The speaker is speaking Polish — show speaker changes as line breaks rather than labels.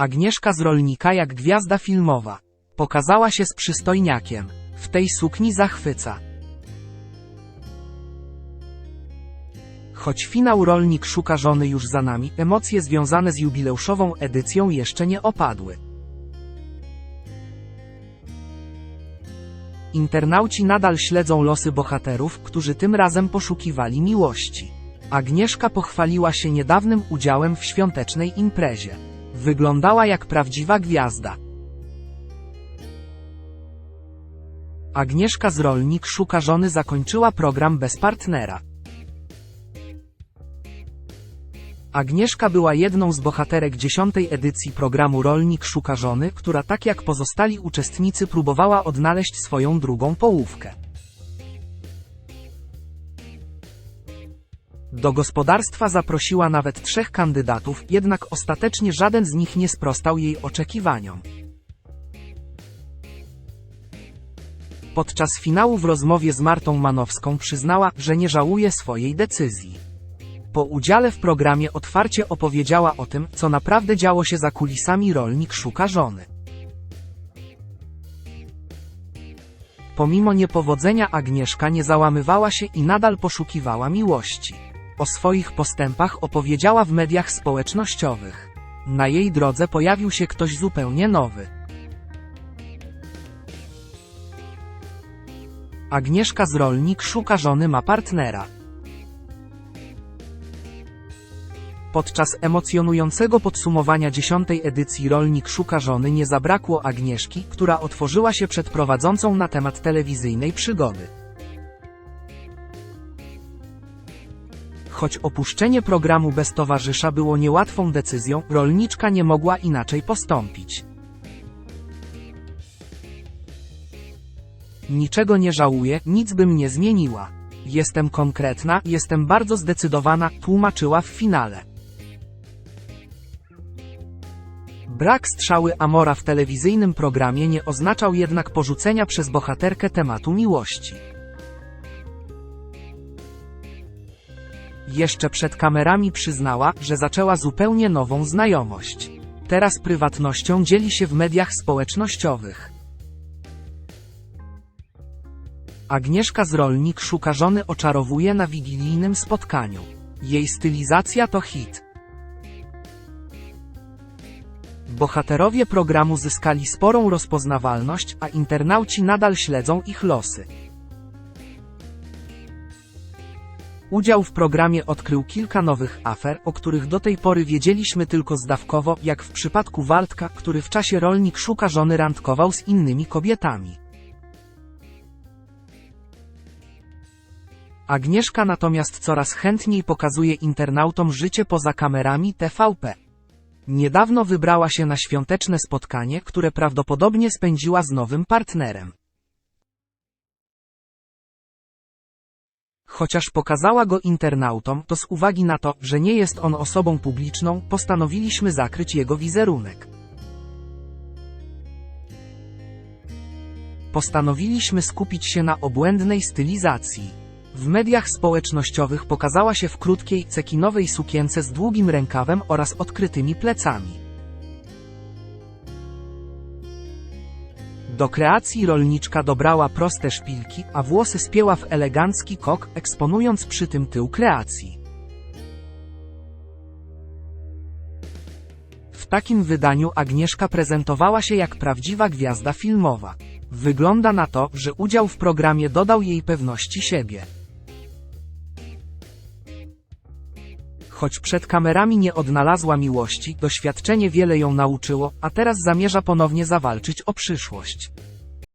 Agnieszka z rolnika jak gwiazda filmowa. Pokazała się z przystojniakiem. W tej sukni zachwyca. Choć finał Rolnik szuka żony już za nami, emocje związane z jubileuszową edycją jeszcze nie opadły. Internauci nadal śledzą losy bohaterów, którzy tym razem poszukiwali miłości. Agnieszka pochwaliła się niedawnym udziałem w świątecznej imprezie. Wyglądała jak prawdziwa gwiazda. Agnieszka z Rolnik szuka żony zakończyła program bez partnera. Agnieszka była jedną z bohaterek dziesiątej edycji programu Rolnik szuka żony, która tak jak pozostali uczestnicy próbowała odnaleźć swoją drugą połówkę. Do gospodarstwa zaprosiła nawet trzech kandydatów, jednak ostatecznie żaden z nich nie sprostał jej oczekiwaniom. Podczas finału w rozmowie z Martą Manowską przyznała, że nie żałuje swojej decyzji. Po udziale w programie otwarcie opowiedziała o tym, co naprawdę działo się za kulisami rolnik szuka żony. Pomimo niepowodzenia Agnieszka nie załamywała się i nadal poszukiwała miłości. O swoich postępach opowiedziała w mediach społecznościowych. Na jej drodze pojawił się ktoś zupełnie nowy. Agnieszka z Rolnik szuka żony ma partnera. Podczas emocjonującego podsumowania dziesiątej edycji Rolnik szuka żony nie zabrakło Agnieszki, która otworzyła się przed prowadzącą na temat telewizyjnej przygody. Choć opuszczenie programu bez towarzysza było niełatwą decyzją, rolniczka nie mogła inaczej postąpić. Niczego nie żałuję, nic bym nie zmieniła. Jestem konkretna, jestem bardzo zdecydowana, tłumaczyła w finale. Brak strzały Amora w telewizyjnym programie nie oznaczał jednak porzucenia przez bohaterkę tematu miłości. Jeszcze przed kamerami przyznała, że zaczęła zupełnie nową znajomość. Teraz prywatnością dzieli się w mediach społecznościowych. Agnieszka z Rolnik szuka żony oczarowuje na wigilijnym spotkaniu. Jej stylizacja to hit. Bohaterowie programu zyskali sporą rozpoznawalność, a internauci nadal śledzą ich losy. Udział w programie odkrył kilka nowych afer, o których do tej pory wiedzieliśmy tylko zdawkowo, jak w przypadku Waldka, który w czasie rolnik szuka żony randkował z innymi kobietami. Agnieszka natomiast coraz chętniej pokazuje internautom życie poza kamerami TVP. Niedawno wybrała się na świąteczne spotkanie, które prawdopodobnie spędziła z nowym partnerem. Chociaż pokazała go internautom, to z uwagi na to, że nie jest on osobą publiczną, postanowiliśmy zakryć jego wizerunek. Postanowiliśmy skupić się na obłędnej stylizacji. W mediach społecznościowych pokazała się w krótkiej, cekinowej sukience z długim rękawem oraz odkrytymi plecami. Do kreacji rolniczka dobrała proste szpilki, a włosy spięła w elegancki kok, eksponując przy tym tył kreacji. W takim wydaniu Agnieszka prezentowała się jak prawdziwa gwiazda filmowa. Wygląda na to, że udział w programie dodał jej pewności siebie. Choć przed kamerami nie odnalazła miłości, doświadczenie wiele ją nauczyło, a teraz zamierza ponownie zawalczyć o przyszłość.